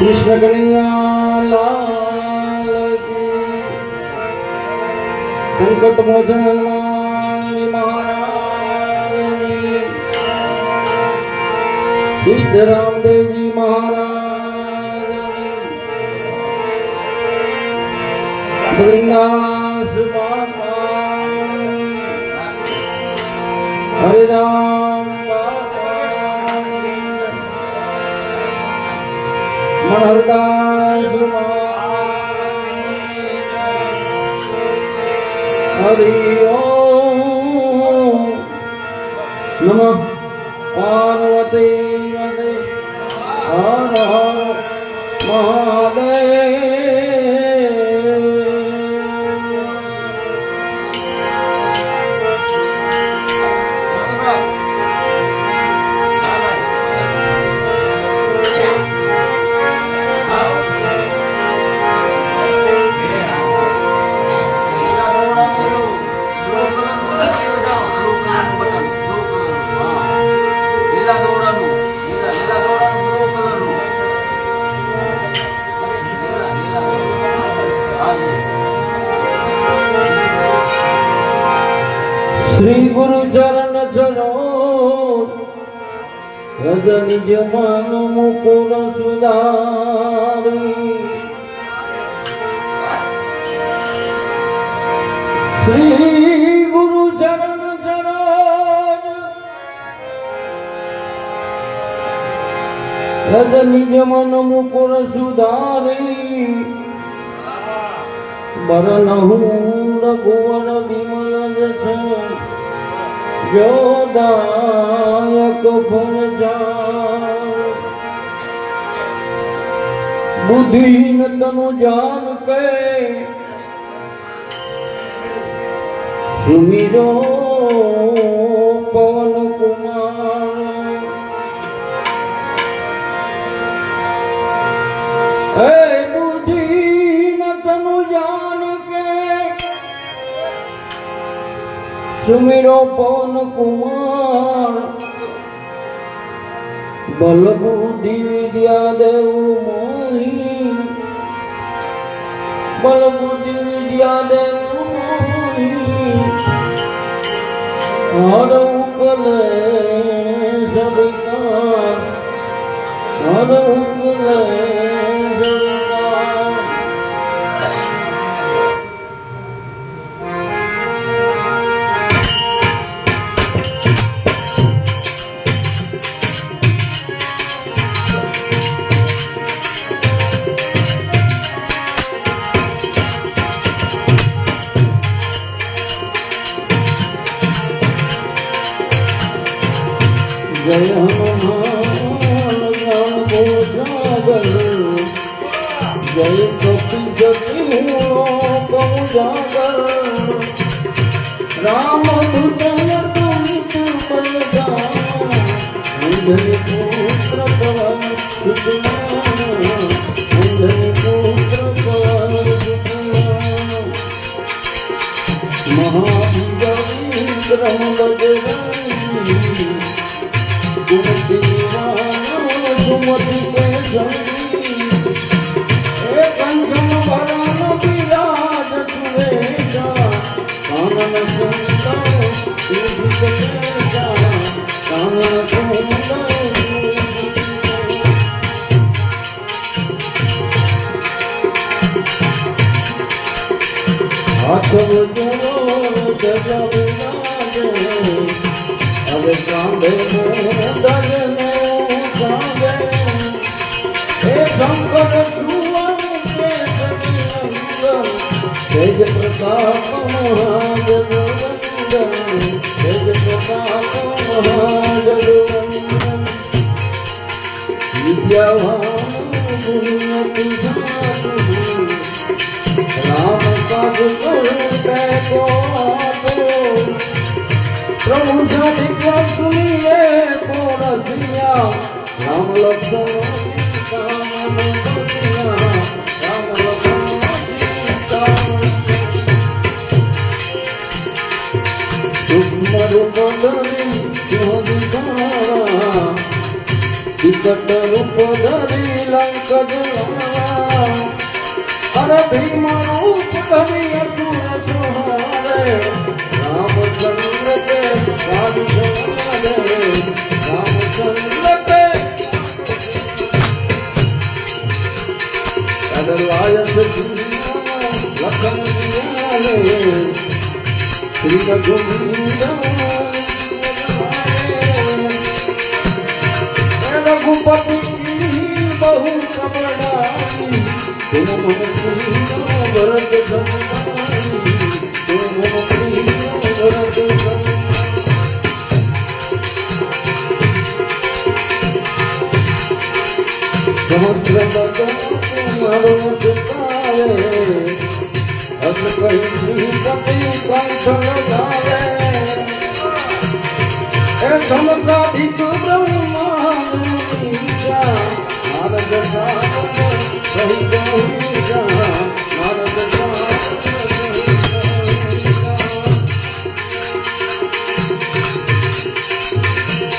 કૃષ્ણ કનૈયા લાલ સંકટ મોચન હનુમાન મહારાજની સિદ્ધ રામદેવજી મહારાજ. બદ્રીનાથ હર હર મહાદેવ રજની મન મુકુર સુધારી. શ્રી ગુરુ ચરણ ચરણ. રજ નિજ મન મુકુર સુધારી. બરનહુ રઘુવર વિમલ જછ જોદાયક ફળ જા બુદ્ધિન તનુ જાન કે સુમિરો પવન કુમાર હે સુમિરો પવન કુમાર. બલબુ દિવ્યા દેવ મોહી. બલબુ દિવ્યા દેવ મોહી. હર ઉકલે जय मया पूजागर जय पूजागर राम भुज्रुत्रुप्रहाबी मित्र Thank you. પ્રતાપ મહાજગવંદન તેજ પ્રતાપ સાધુ રામ પદ પ્રભુ જાતિ કોણ રામ લક્ષ્મણ جلوما ہر دم روپ کني ارچو رچو ہے رام سنتے گا بھی سن لے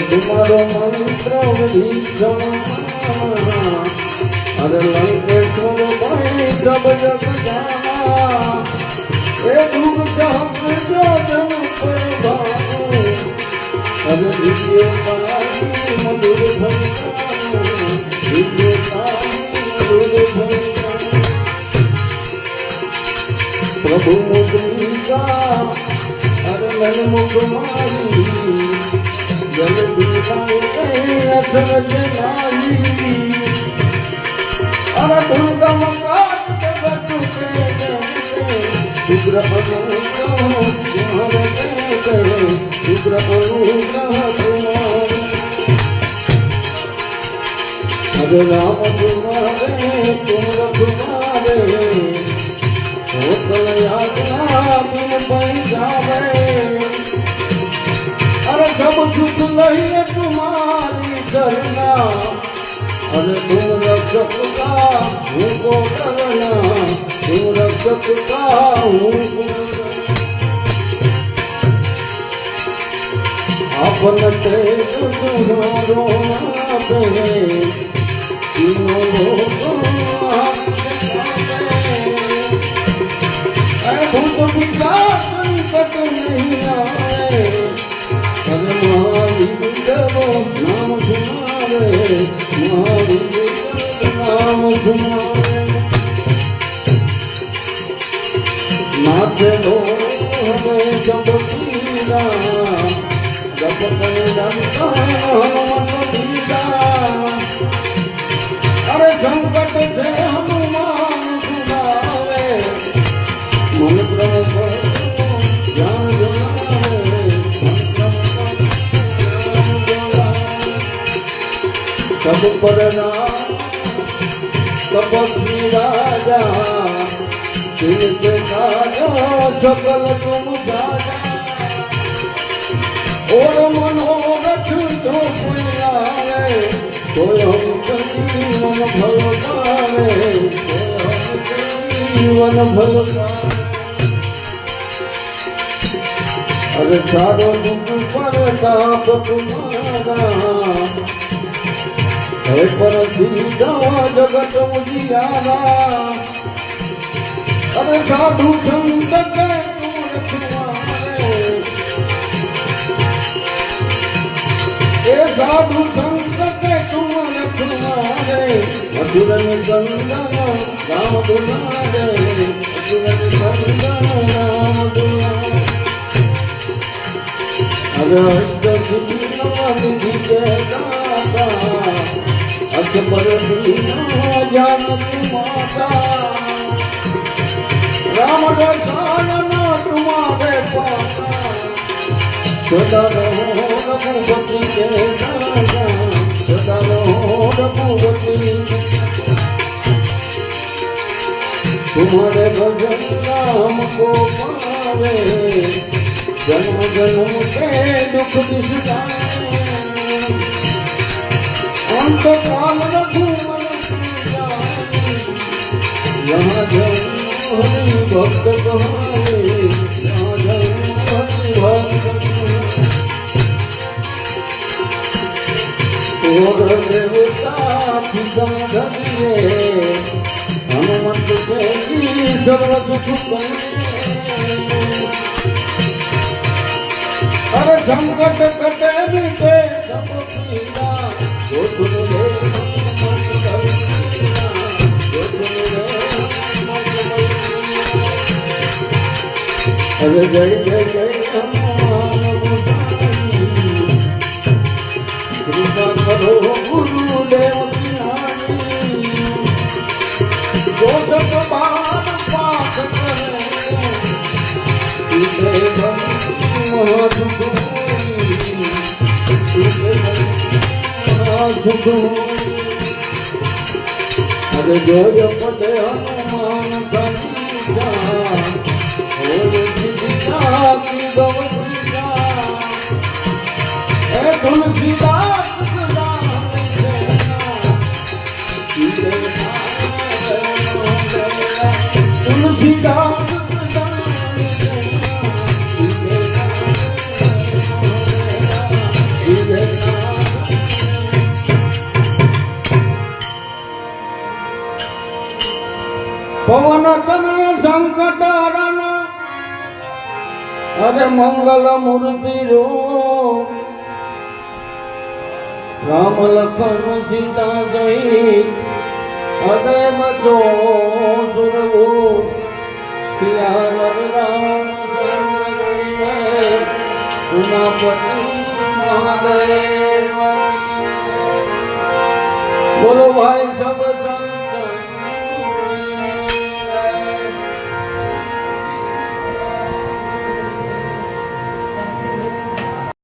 તમારો મંત્ર અરે લંકેશ્વર ભાઈ જબ જાના એ દુઃખ જમ જમ અરે દિવ્ય પાણી મધુર ભંગાનું પ્રભુ મુદ્રિકા મુખ મારી જલ દીવાઈ અસર જનાઈ અરે દુર્ગમ કાટ જગત કે શુદ્ર અનુગ્રહ તુમ્હારે તુમ પૈ જાવે અરે સબ સુખ લઈને તુમારી શરણા અરે તુમ રક્ષક કા હું કો કરના તુમ રક્ષક કા હું અરે સંકટ છે હનુમાન સબ પરના તપસ્વી રાજા તીર્થ કાજા સકલ તુમ સાજા ઓર મનોરથ જો કોઈ આવે કોઈ હમ કદી મન ભલો ગાવે કોઈ હમ કદી મન ભલો ગાવે અરે ચારો દુઃખ પર તાપ તુમારા હે પર સીધા જગત ઉજિયારા અરે સાધુ સંત એ સાધુ સંત કે તુમ રખવારે મધુર નિગંદન રામ દુલારે મધુર નિગંદન રામ દુલારે અરે અષ્ટ સુખીના નિધિ કે પરસરી જાનકી માતા. રામ લખાનના તુમાવે પાતા સદા રહો રઘુપતિ કે રાજા સદા રહો રઘુપતિ તુમારે ભજન રામ. કો જન્મ જન્મ કે દુઃખ દિશતા ભક્ત દેવતા હનુમંત જગત અરે સંકટ કટે જય જય જય જય કૃપા કરો ગુરુદેવ ગોધક બાણ પાઠ હનુમાન કરી જા મંગલ મૂર્તિ રૂપ રામ લખન સીતા જઈ. અરે બચો સુરવો શિયાર રામ ઉમાપતિ બોલો ભાઈ